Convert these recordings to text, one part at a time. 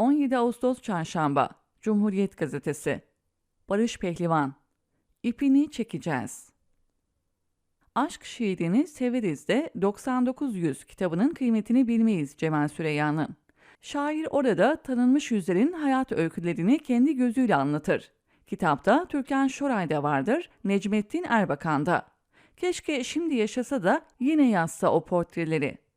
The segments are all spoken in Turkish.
17 Ağustos Çarşamba Cumhuriyet Gazetesi Barış Pehlivan İpini çekeceğiz. Aşk şiirini severiz de 9900 kitabının kıymetini bilmeyiz Cemal Süreyya'nın. Şair orada tanınmış yüzlerin hayat öykülerini kendi gözüyle anlatır. Kitapta Türkan Şoray da vardır, Necmettin Erbakan da. Keşke şimdi yaşasa da yine yazsa o portreleri.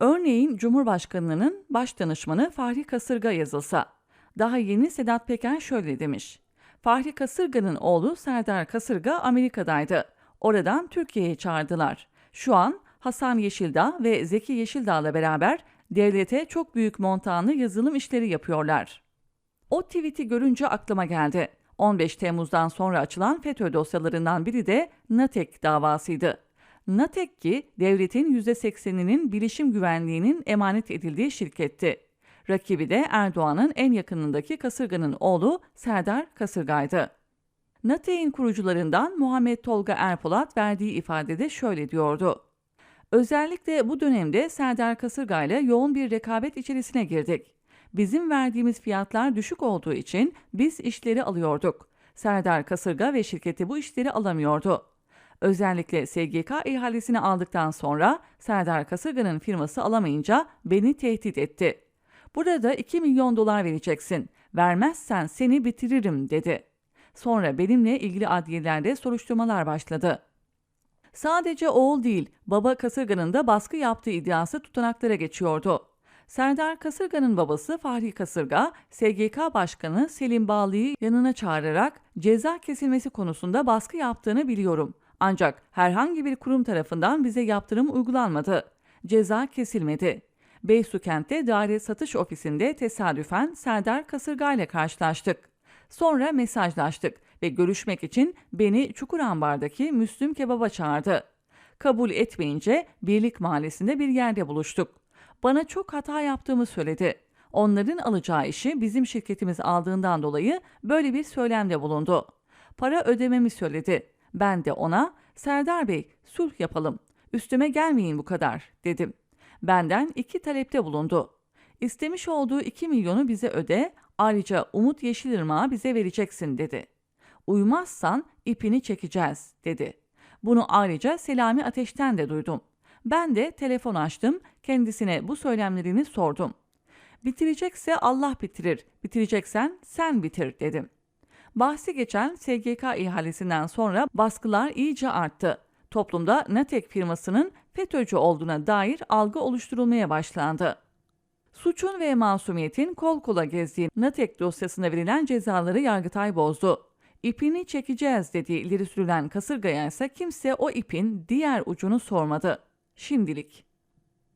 Örneğin Cumhurbaşkanlığının baş danışmanı Fahri Kasırga yazılsa. Daha yeni Sedat Peker şöyle demiş. Fahri Kasırga'nın oğlu Serdar Kasırga Amerika'daydı. Oradan Türkiye'ye çağırdılar. Şu an Hasan Yeşildağ ve Zeki Yeşildağ'la beraber devlete çok büyük montanlı yazılım işleri yapıyorlar. O tweet'i görünce aklıma geldi. 15 Temmuz'dan sonra açılan FETÖ dosyalarından biri de Natek davasıydı. Natek ki devletin %80'inin bilişim güvenliğinin emanet edildiği şirketti. Rakibi de Erdoğan'ın en yakınındaki kasırganın oğlu Serdar Kasırga'ydı. Natek'in kurucularından Muhammed Tolga Erpolat verdiği ifadede şöyle diyordu. Özellikle bu dönemde Serdar Kasırga ile yoğun bir rekabet içerisine girdik. Bizim verdiğimiz fiyatlar düşük olduğu için biz işleri alıyorduk. Serdar Kasırga ve şirketi bu işleri alamıyordu. Özellikle SGK ihalesini aldıktan sonra Serdar Kasırga'nın firması alamayınca beni tehdit etti. Burada 2 milyon dolar vereceksin. Vermezsen seni bitiririm dedi. Sonra benimle ilgili adliyelerde soruşturmalar başladı. Sadece oğul değil, baba Kasırga'nın da baskı yaptığı iddiası tutanaklara geçiyordu. Serdar Kasırga'nın babası Fahri Kasırga, SGK Başkanı Selim Bağlı'yı yanına çağırarak ceza kesilmesi konusunda baskı yaptığını biliyorum. Ancak herhangi bir kurum tarafından bize yaptırım uygulanmadı. Ceza kesilmedi. Beysukent'te daire satış ofisinde tesadüfen Serdar Kasırga ile karşılaştık. Sonra mesajlaştık ve görüşmek için beni Çukurambar'daki Müslüm Kebap'a çağırdı. Kabul etmeyince Birlik Mahallesi'nde bir yerde buluştuk. Bana çok hata yaptığımı söyledi. Onların alacağı işi bizim şirketimiz aldığından dolayı böyle bir söylemde bulundu. Para ödememi söyledi. Ben de ona Serdar Bey sulh yapalım. Üstüme gelmeyin bu kadar dedim. Benden iki talepte bulundu. İstemiş olduğu 2 milyonu bize öde, ayrıca Umut Yeşilırmak'ı bize vereceksin dedi. Uymazsan ipini çekeceğiz dedi. Bunu ayrıca Selami Ateş'ten de duydum. Ben de telefon açtım, kendisine bu söylemlerini sordum. Bitirecekse Allah bitirir, bitireceksen sen bitir dedim. Bahsi geçen SGK ihalesinden sonra baskılar iyice arttı. Toplumda Natek firmasının FETÖ'cü olduğuna dair algı oluşturulmaya başlandı. Suçun ve masumiyetin kol kola gezdiği Natek dosyasına verilen cezaları Yargıtay bozdu. İpini çekeceğiz dediği ileri sürülen kasırgaya ise kimse o ipin diğer ucunu sormadı. Şimdilik.